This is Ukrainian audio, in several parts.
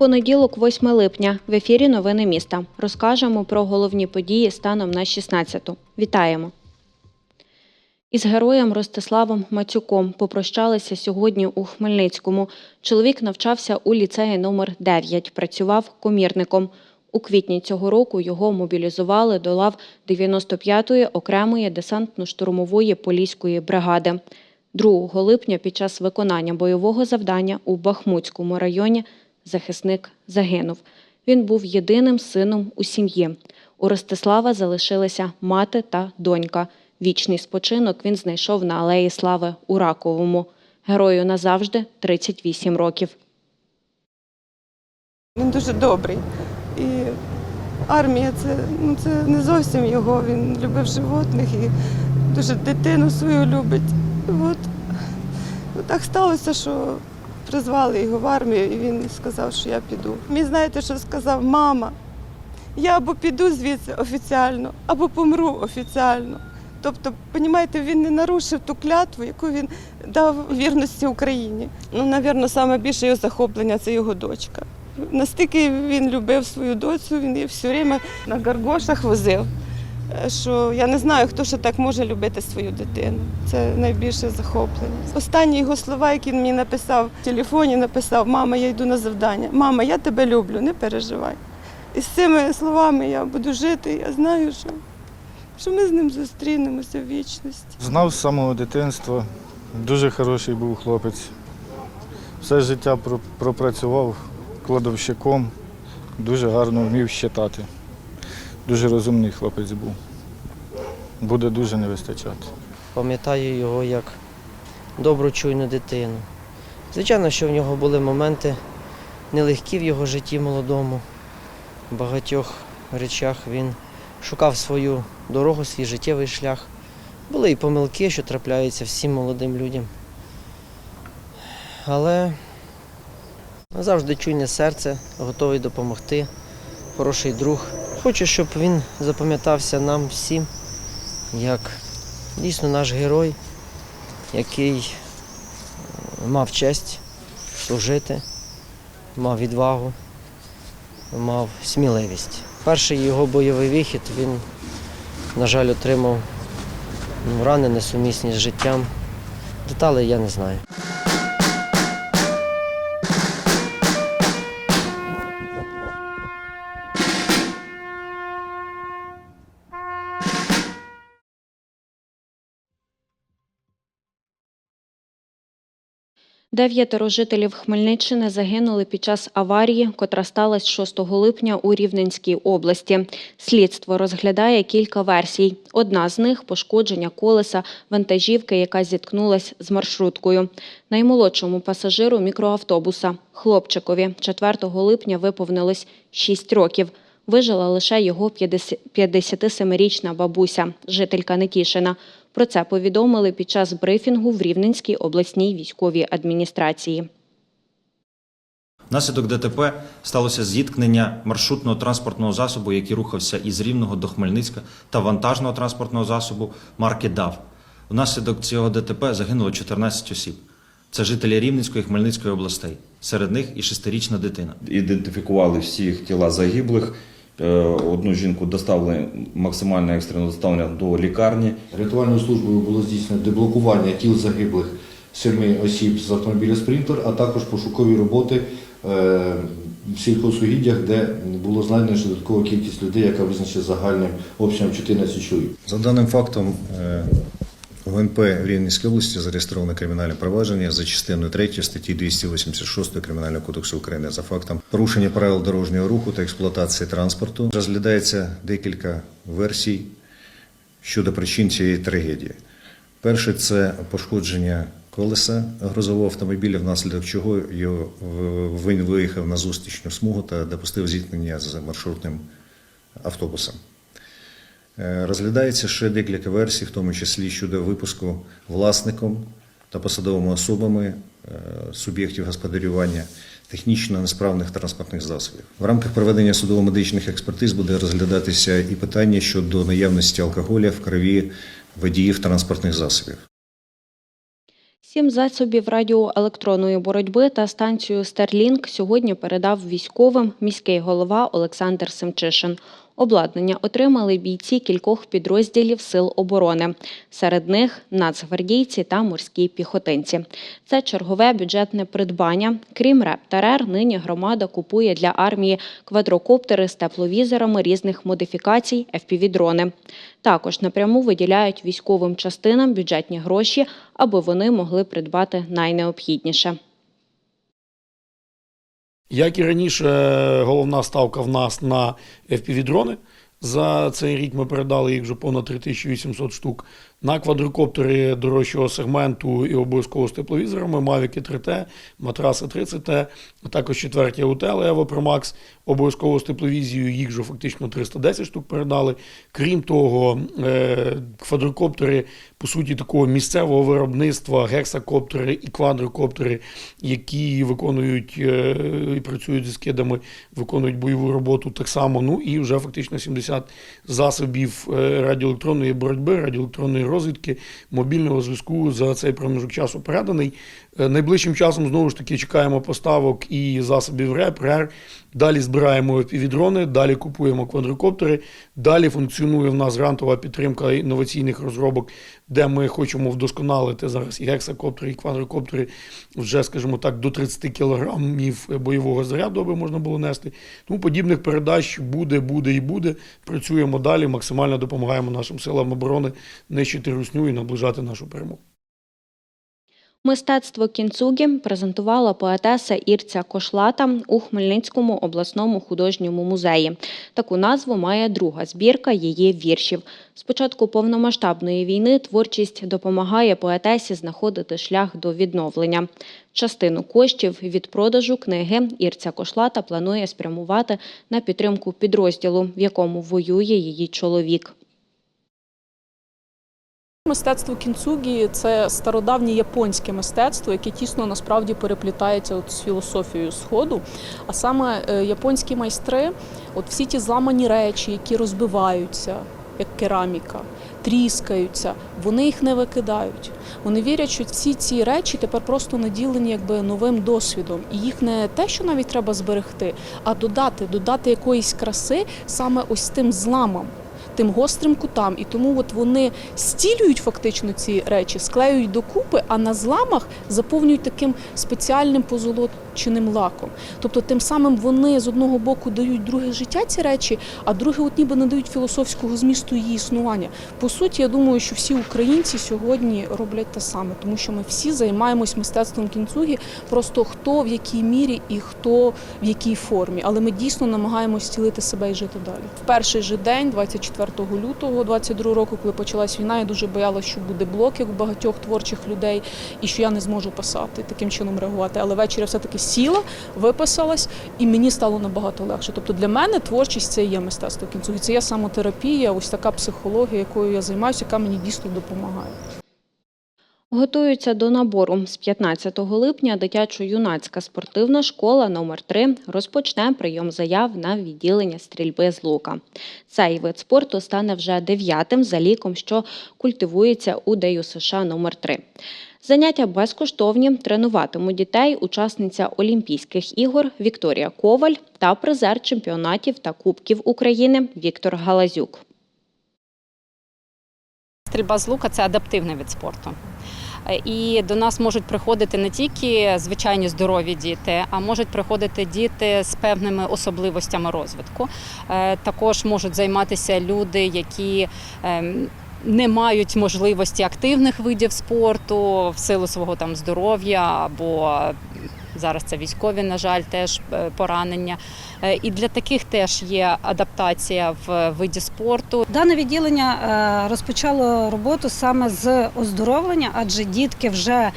Понеділок, 8 липня. В ефірі Новини міста. Розкажемо про головні події станом на 16-ту. Вітаємо. Із героєм Ростиславом Мацюком попрощалися сьогодні у Хмельницькому. Чоловік навчався у ліцеї номер 9 працював комірником. У квітні цього року його мобілізували до лав 95-ї окремої десантно-штурмової поліської бригади. 2 липня під час виконання бойового завдання у Бахмутському районі захисник загинув. Він був єдиним сином у сім'ї. У Ростислава залишилися мати та донька. Вічний спочинок він знайшов на алеї Слави у Раковому. Герою назавжди 38 років. Він дуже добрий. І армія це, ну, це не зовсім його. Він любив животних і дуже дитину свою любить. І от, от так сталося, що призвали його в армію, і він сказав, що я піду. Він знаєте, що сказав, мама, я або піду звідси офіціально, або помру офіціально. Тобто, розумієте, він не нарушив ту клятву, яку він дав вірності Україні. Ну, напевно, саме більше його захоплення це його дочка. Настільки він любив свою доцю, він її все время на гаргошах возив. е, Що я не знаю, хто ще так може любити свою дитину. Це найбільше захоплення. Останні його слова, які він мені написав в телефоні, написав: Мама, я йду на завдання. Мама, я тебе люблю, не переживай. І з цими словами я буду жити. Я знаю, що, що ми з ним зустрінемося в вічності. Знав з самого дитинства, дуже хороший був хлопець. Все життя пропрацював кладовщиком, дуже гарно вмів щитати. Дуже розумний хлопець був. Буде дуже не вистачати. Пам'ятаю його як добру чуйну дитину. Звичайно, що в нього були моменти нелегкі в його житті молодому. В багатьох речах він шукав свою дорогу, свій життєвий шлях. Були і помилки, що трапляються всім молодим людям. Але завжди чуйне серце, готовий допомогти, хороший друг. Хочу, щоб він запам'ятався нам всім як дійсно наш герой, який е, мав честь служити, мав відвагу, мав сміливість. Перший його бойовий вихід він, на жаль, отримав ну, рани несумісні з життям. Деталей я не знаю. Дев'ятеро жителів Хмельниччини загинули під час аварії, котра сталася 6 липня у Рівненській області. Слідство розглядає кілька версій. Одна з них пошкодження колеса вантажівки, яка зіткнулась з маршруткою. Наймолодшому пасажиру мікроавтобуса хлопчикові 4 липня виповнилось 6 років. Вижила лише його 57-річна бабуся, жителька Нетішина. Про це повідомили під час брифінгу в Рівненській обласній військовій адміністрації. Внаслідок ДТП сталося зіткнення маршрутного транспортного засобу, який рухався із Рівного до Хмельницька, та вантажного транспортного засобу марки ДАВ. Внаслідок цього ДТП загинуло 14 осіб. Це жителі Рівненської і Хмельницької областей. Серед них і шестирічна дитина. ідентифікували всіх тіла загиблих. Е, Одну жінку доставили максимально екстрено доставлення до лікарні. Рятувальною службою було здійснено деблокування тіл загиблих семи осіб з автомобіля Спринтер, а також пошукові роботи е, в сільхозугіддях, де було знайдено ще додаткова кількість людей, яка визначена загальним обсягом 14 чоловік. За даним фактом, е, в ГНП в області зареєстровано кримінальне провадження за частиною 3 статті 286 Кримінального кодексу України за фактом порушення правил дорожнього руху та експлуатації транспорту. Розглядається декілька версій щодо причин цієї трагедії. Перше це пошкодження колеса грузового автомобіля, внаслідок чого він виїхав на зустрічну смугу та допустив зіткнення з маршрутним автобусом. Е, Розглядається ще декілька версій, в тому числі щодо випуску власником та посадовими особами е, суб'єктів господарювання технічно несправних транспортних засобів. В рамках проведення судово-медичних експертиз буде розглядатися і питання щодо наявності алкоголя в крові водіїв транспортних засобів. Сім засобів радіоелектронної боротьби та станцію Старлінк сьогодні передав військовим міський голова Олександр Семчишин. Обладнання отримали бійці кількох підрозділів Сил оборони. Серед них нацгвардійці та морські піхотинці. Це чергове бюджетне придбання. Крім РЕП та РЕР, нині громада купує для армії квадрокоптери з тепловізорами різних модифікацій FPV-дрони. Також напряму виділяють військовим частинам бюджетні гроші, аби вони могли придбати найнеобхідніше. Як і раніше, головна ставка в нас на FPV-дрони. За цей рік ми передали їх вже понад 3800 штук. На квадрокоптери дорожчого сегменту і обов'язково з тепловізорами Mavic 3T, матраси 30T, а також четверті АУТ Evo Pro Max, обов'язково з тепловізією, їх вже фактично 310 штук передали. Крім того, е, квадрокоптери, по суті, такого місцевого виробництва, гексакоптери і квадрокоптери, які виконують е, і працюють зі скидами, виконують бойову роботу так само. Ну і вже фактично 70 засобів е, радіоелектронної боротьби, радіоелектронної розвідки, мобільного зв'язку за цей проміжок часу переданий. Е, Найближчим часом знову ж таки чекаємо поставок і засобів РЕП, РЕР. Далі збираємо півдрони, далі купуємо квадрокоптери. Далі функціонує в нас грантова підтримка інноваційних розробок, де ми хочемо вдосконалити зараз і гексакоптери, і квадрокоптери вже, скажімо так, до 30 кілограмів бойового заряду, аби можна було нести. Тому подібних передач буде, буде і буде. Працюємо далі, максимально допомагаємо нашим силам оборони нищити русню і наближати нашу перемогу. Мистецтво кінцугі презентувала поетеса Ірця Кошлата у Хмельницькому обласному художньому музеї. Таку назву має друга збірка її віршів. З початку повномасштабної війни творчість допомагає поетесі знаходити шлях до відновлення. Частину коштів від продажу книги Ірця Кошлата планує спрямувати на підтримку підрозділу, в якому воює її чоловік. Мистецтво кінцугі це стародавнє японське мистецтво, яке тісно насправді переплітається от з філософією сходу. А саме е, японські майстри, от всі ті зламані речі, які розбиваються, як кераміка, тріскаються, вони їх не викидають. Вони вірять, що всі ці речі тепер просто наділені якби новим досвідом, і їх не те, що навіть треба зберегти, а додати, додати якоїсь краси саме ось тим зламам тим гострим кутам. І тому от вони стілюють фактично ці речі, склеюють докупи, а на зламах заповнюють таким спеціальним позолоченим лаком. Тобто, тим самим вони з одного боку дають друге життя ці речі, а друге, от ніби надають філософського змісту її існування. По суті, я думаю, що всі українці сьогодні роблять те саме, тому що ми всі займаємось мистецтвом кінцугі, просто хто в якій мірі і хто в якій формі. Але ми дійсно намагаємось зцілити себе і жити далі. В перший же день, 24 лютого 22 року, коли почалась війна, я дуже боялася, що буде блок, як у багатьох творчих людей, і що я не зможу писати таким чином реагувати. Але ввечері я все-таки сіла, виписалась, і мені стало набагато легше. Тобто для мене творчість це є мистецтво кінцюги. Це є самотерапія, ось така психологія, якою я займаюся, яка мені дійсно допомагає. Готуються до набору. З 15 липня дитячо-юнацька спортивна школа номер 3 розпочне прийом заяв на відділення стрільби з лука. Цей вид спорту стане вже дев'ятим за ліком, що культивується у ДЮСШ США номер 3 Заняття безкоштовні тренуватимуть дітей учасниця Олімпійських ігор Вікторія Коваль та призер чемпіонатів та кубків України Віктор Галазюк. Стрільба з лука це адаптивний вид спорту. Е, І до нас можуть приходити не тільки звичайні здорові діти, а можуть приходити діти з певними особливостями розвитку. Е, Також можуть займатися люди, які ем, не мають можливості активних видів спорту в силу свого там здоров'я або Зараз це військові, на жаль, теж е, поранення. Е, І для таких теж є адаптація в виді спорту. Дане відділення е, розпочало роботу саме з оздоровлення, адже дітки вже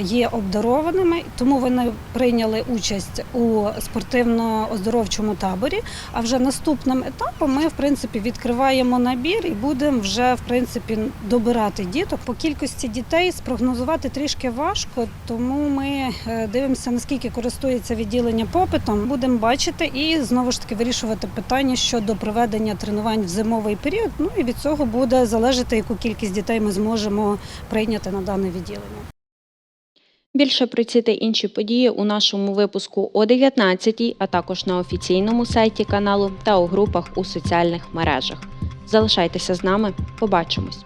є обдарованими, тому вони прийняли участь у спортивно-оздоровчому таборі. А вже наступним етапом ми в принципі відкриваємо набір і будемо вже в принципі добирати діток. По кількості дітей спрогнозувати трішки важко, тому ми дивимося наскільки користується відділення попитом. Будемо бачити і знову ж таки вирішувати питання щодо проведення тренувань в зимовий період. Ну і від цього буде залежати, яку кількість дітей ми зможемо прийняти на дане відділення. Більше про ці та інші події у нашому випуску о 19 а також на офіційному сайті каналу та у групах у соціальних мережах. Залишайтеся з нами, побачимось!